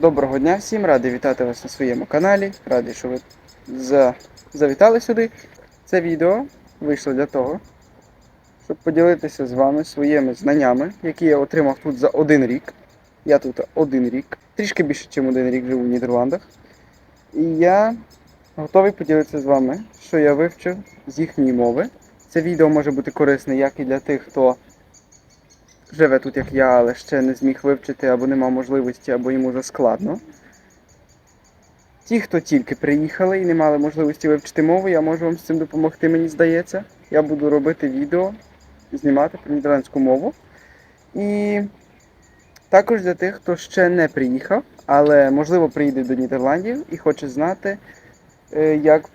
Доброго дня всім, радий вітати вас на своєму каналі. Радий, що ви за... завітали сюди. Це відео вийшло для того, щоб поділитися з вами своїми знаннями, які я отримав тут за один рік. Я тут один рік, трішки більше, ніж один рік живу в Нідерландах. І я готовий поділитися з вами, що я вивчив з їхньої мови. Це відео може бути корисне як і для тих, хто живе тут, як я, але ще не зміг вивчити або не мав можливості, або йому заскладно. Ті, хто тільки приїхали і не мали можливості вивчити мову, я можу вам з цим допомогти, мені здається. Я буду робити відео, знімати про нідерландську мову. І також для тих, хто ще не приїхав, але можливо приїде до Нідерландів і хоче знати, е, як,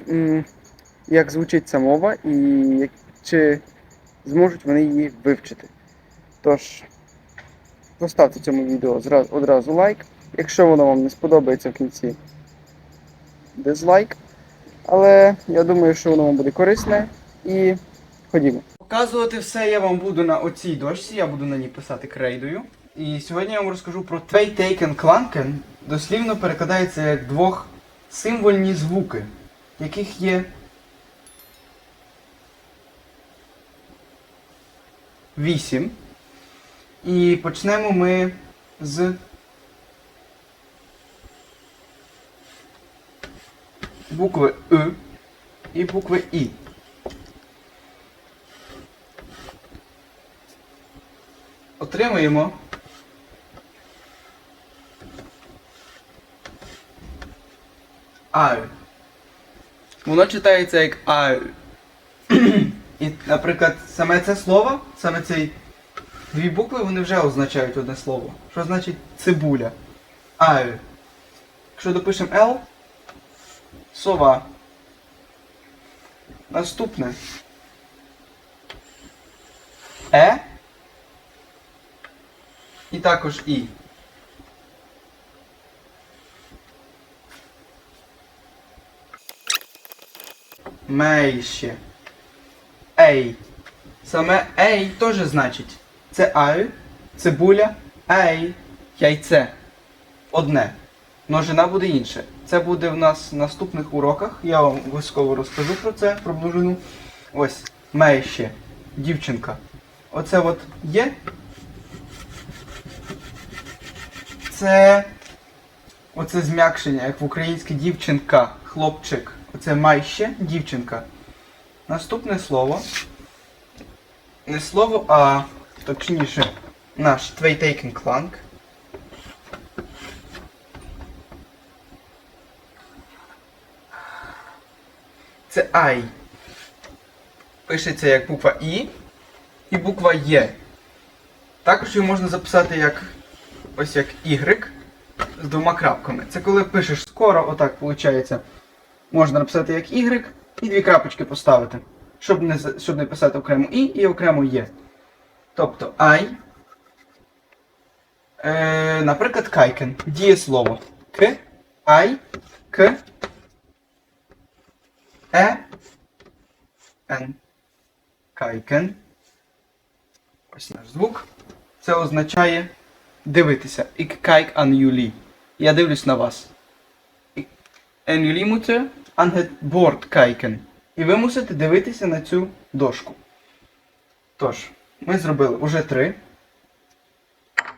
як звучить ця мова і чи зможуть вони її вивчити. Тож, поставте цьому відео одразу лайк. Якщо воно вам не сподобається в кінці, дизлайк. Але я думаю, що воно вам буде корисне. І ходімо. Показувати все я вам буду на оцій дошці, я буду на ній писати крейдою. І сьогодні я вам розкажу про Твейтейкен Кланкен. Дослівно перекладається як двох символьні звуки, яких є вісім. І почнемо ми з букви Ü і букви І. Отримуємо Аю. Воно читається як Аю. І, наприклад, саме це слово, саме цей Дві букви вони вже означають одне слово. Що значить цибуля? Аю. Якщо допишемо L, сова. Наступне. Е. І також І. Мейще. Ей. Саме ей теж значить. Це аю, цибуля, ей, яйце. Одне. Множина буде інше. Це буде в нас в наступних уроках. Я вам обов'язково розкажу про це, про множину. Ось, мейще, дівчинка. Оце от є. Це оце зм'якшення, як в українській дівчинка, хлопчик. Оце майще, дівчинка. Наступне слово. Не слово, а точніше наш Твейтейкен кланг. Це I. Пишеться як буква І і буква Є. Також його можна записати як ось як Y з двома крапками. Це коли пишеш скоро, отак виходить. Можна написати як Y і дві крапочки поставити. Щоб не, щоб не писати окремо І і окремо Є. Тобто I. Е, наприклад, кайкен. Дієслово. К, I, К, Е, Н. Кайкен. Ось наш звук. Це означає дивитися. Ik kijk aan jullie. Я дивлюсь на вас. En jullie moeten aan het bord kijken. І ви мусите дивитися на цю дошку. Тож, ми зробили уже три.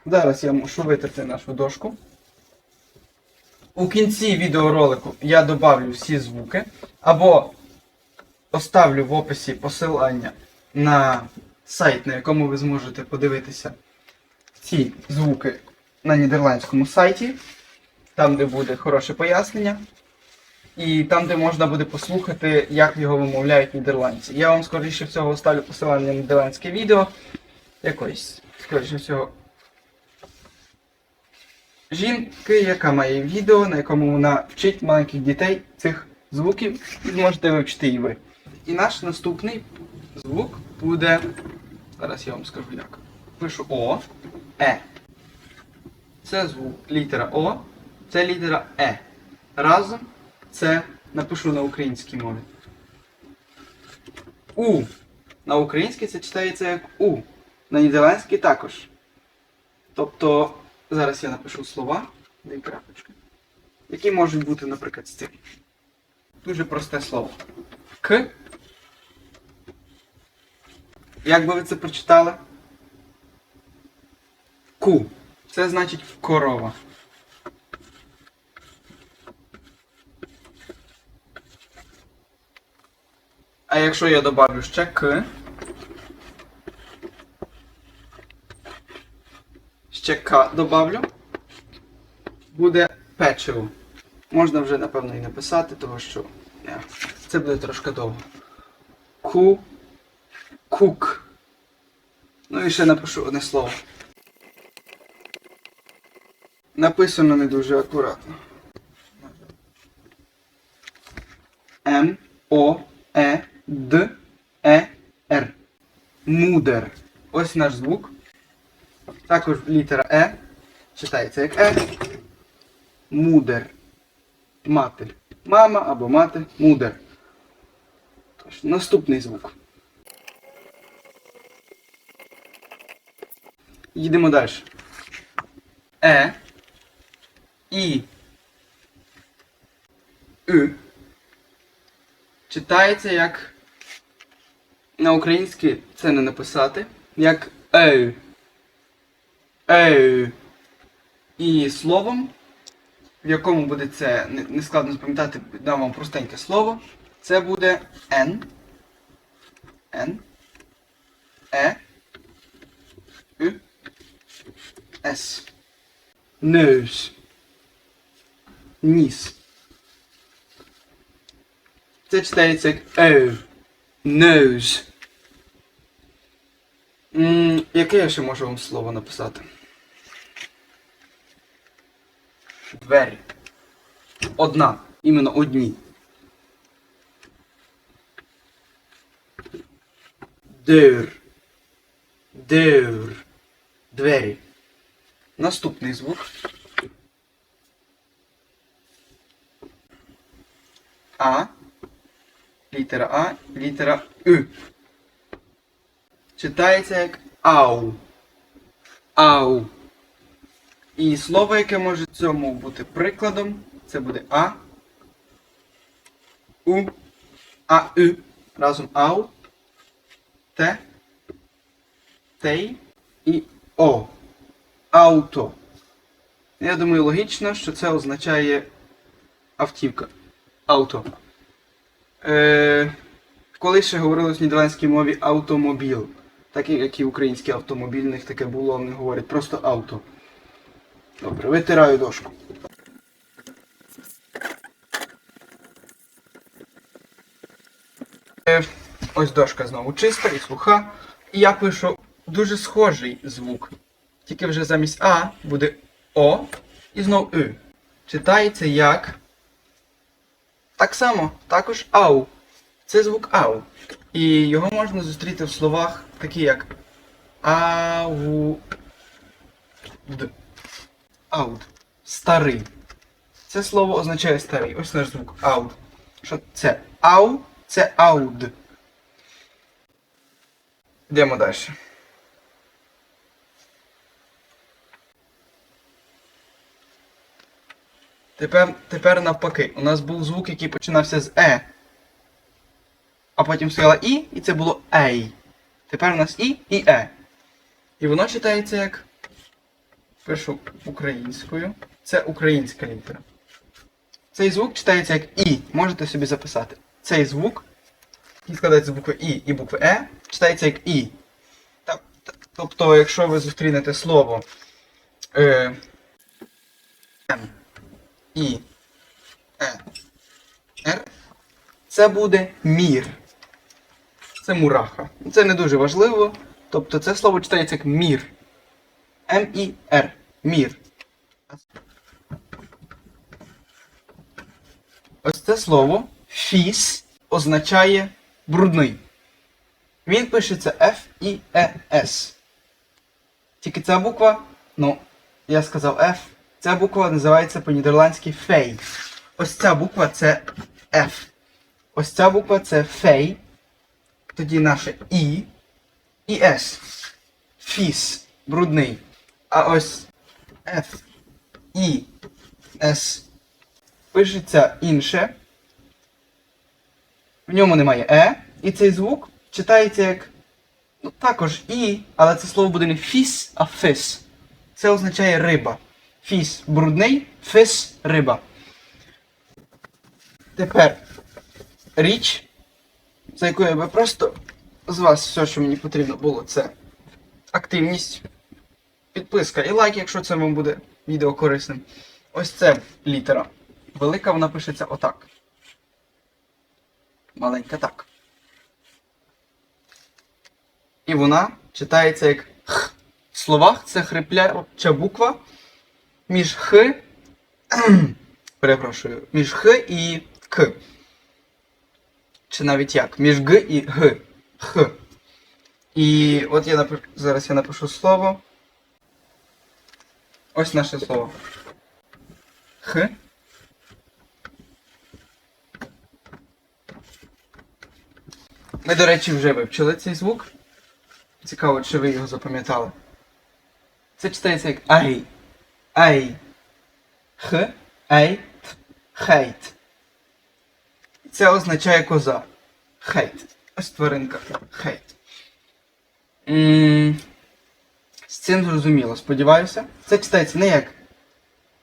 Зараз я мушу витерти нашу дошку. У кінці відеоролику я добавлю всі звуки. Або оставлю в описі посилання на сайт, на якому ви зможете подивитися ці звуки на нідерландському сайті, там, де буде хороше пояснення. І там, де можна буде послухати, як його вимовляють нідерландці. Я вам, скоріше всього, оставлю посилання на нідерландське відео. Якось, скоріше всього, жінки, яка має відео, на якому вона вчить маленьких дітей цих звуків, і зможете вивчити і ви. І наш наступний звук буде. Зараз я вам скажу як. Пишу О, Е. Це звук літера О, це літера Е. Разом це напишу на українській мові. У. На українській це читається як У. На нідерландській також. Тобто, зараз я напишу слова. Дві крапочки. Які можуть бути, наприклад, з цим. Дуже просте слово. К. Як би ви це прочитали? Ку. Це значить корова. А якщо я добавлю ще к. Ще к добавлю. Буде печиво. Можна вже, напевно, і написати, тому що е, це буде трошки довго. Ку. Кук. Ну і ще напишу одне слово. Написано не дуже акуратно. М, О, Е, Д, Е, Р. Мудер. Ось наш звук. Також літера Е. Читається як Е. Мудер. Мати. Мама або мати. Мудер. Тож, наступний звук. Їдемо далі. Е. І. Ü. Читається як. На українській це не написати. Як ею. Ею. І словом, в якому буде це не- не запам'ятати, дам вам простеньке слово. Це буде Н. Н. Е. Ü. С. Nose. Ніс. Це читається як O. Nose. Яке я ще можу вам слово написати? Двері. Одна. Іменно одні. Дир. Дир. Двері. Наступний звук. А. Літера А, літера Ü. Читається як ау. Ау. І слово, яке може цьому бути прикладом, це буде А. У. А, Ü. Разом ау. Те. Тей і О. Ауто. Я думаю, логічно, що це означає автівка. Ауто. Е, коли ще говорилось в нідерландській мові автомобіл. Так як і в українській автомобільних таке було, вони говорять просто авто. Добре, витираю дошку. Е, ось дошка знову чиста і суха. І я пишу дуже схожий звук. Тільки вже замість А буде О і знов Ü. Читається як. Так само, також ау. Це звук ау. І його можна зустріти в словах такі як ау. Д. Ауд. Старий. Це слово означає старий. Ось наш звук ауд. Що це? Ау, це ауд. Йдемо далі. Тепер, тепер навпаки. У нас був звук, який починався з Е. А потім стояла І, і це було Ей. Тепер у нас І і Е. І воно читається як. Пишу українською. Це українська літера. Цей звук читається як І. Можете собі записати. Цей звук, який складається з букви І і букви Е, читається як І. Тобто, якщо ви зустрінете слово е, М, І, Е, Р, це буде мір. Це мураха. Це не дуже важливо. Тобто це слово читається як мір. М-І-Р. Мір. Ось це слово фіс означає брудний. Він пишеться F-I-E-S. Тільки ця буква, ну, я сказав F, ця буква називається по-нідерландськи фей. Ось ця буква це F. Ось ця буква це фей. Тоді наше І і С. Фіс. Брудний. А ось F, І, С. Пишеться інше. В ньому немає Е. І цей звук читається як. Ну, також І, але це слово буде не фіс, а фис. Це означає риба. Фіс брудний, фис риба. Тепер річ, за якою я би просто з вас все, що мені потрібно було, це активність, підписка і лайк, якщо це вам буде відео корисним. Ось це літера. Велика вона пишеться отак. Маленька так. І вона читається як х. В словах це хрипляча буква між х. Перепрошую, між х і к. Чи навіть як? Між г і г. Х. І от я напишу, зараз я напишу слово. Ось наше слово. Х. Ми, до речі, вже вивчили цей звук. Цікаво, чи ви його запам'ятали. Це читається як ай. Ай. Х. Ей. Хейт. Це означає коза. Хейт. Ось тваринка. Хейт. М, З цим зрозуміло, сподіваюся. Це читається не як.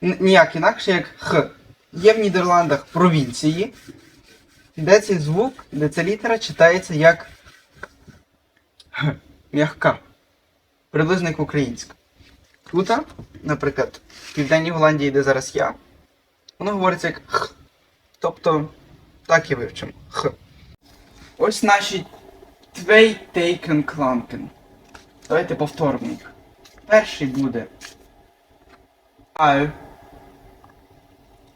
Ніяк інакше, як Х. Є в Нідерландах провінції, де цей звук, де ця літера читається як Г. М'ягка. Приблизно як українська. Тут, наприклад, в Південній Голландії, де зараз я, воно говориться як Х. Тобто, так і вивчимо. Х. Ось наші Twee tekenklanken. Давайте повторимо їх. Перший буде аю,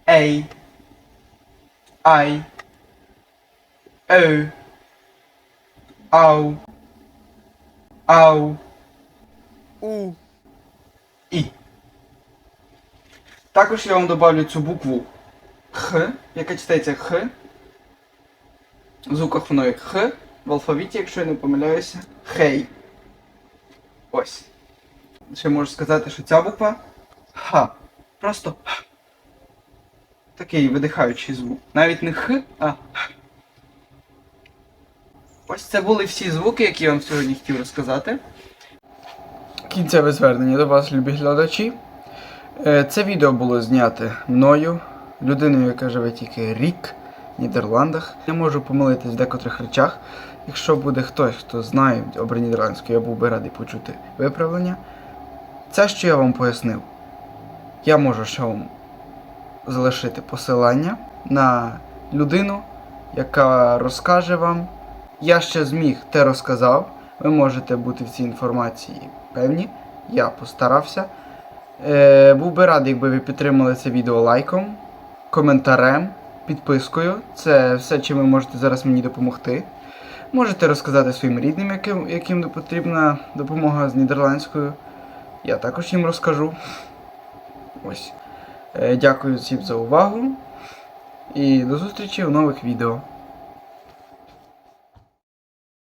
ей, ай, eu, ау, ау, у, і. Також я вам добавлю цю букву Х, яка читається Х. Звуках воно як Х. В алфавіті, якщо я не помиляюся, хей. Ось. Ще можу сказати, що ця буква Х. Просто Х. Такий видихаючий звук. Навіть не Х, а Х. Ось це були всі звуки, які я вам сьогодні хотів розказати. Кінцеве звернення до вас, любі глядачі. Е, Це відео було знято мною, людиною, яка живе тільки рік Нідерландах. Я можу помилитись в декотрих речах. Якщо буде хтось, хто знає добре нідерландську, я був би радий почути виправлення. Це, що я вам пояснив, я можу ще вам залишити посилання на людину, яка розкаже вам. Я ще зміг те розказав. Ви можете бути в цій інформації певні. Я постарався. Е, був би радий, якби ви підтримали це відео лайком, коментарем, підпискою. Це все, чим ви можете зараз мені допомогти. Можете розказати своїм рідним, яким, яким потрібна допомога з нідерландською. Я також їм розкажу. Ось. Е, дякую всім за увагу. І до зустрічі в нових відео.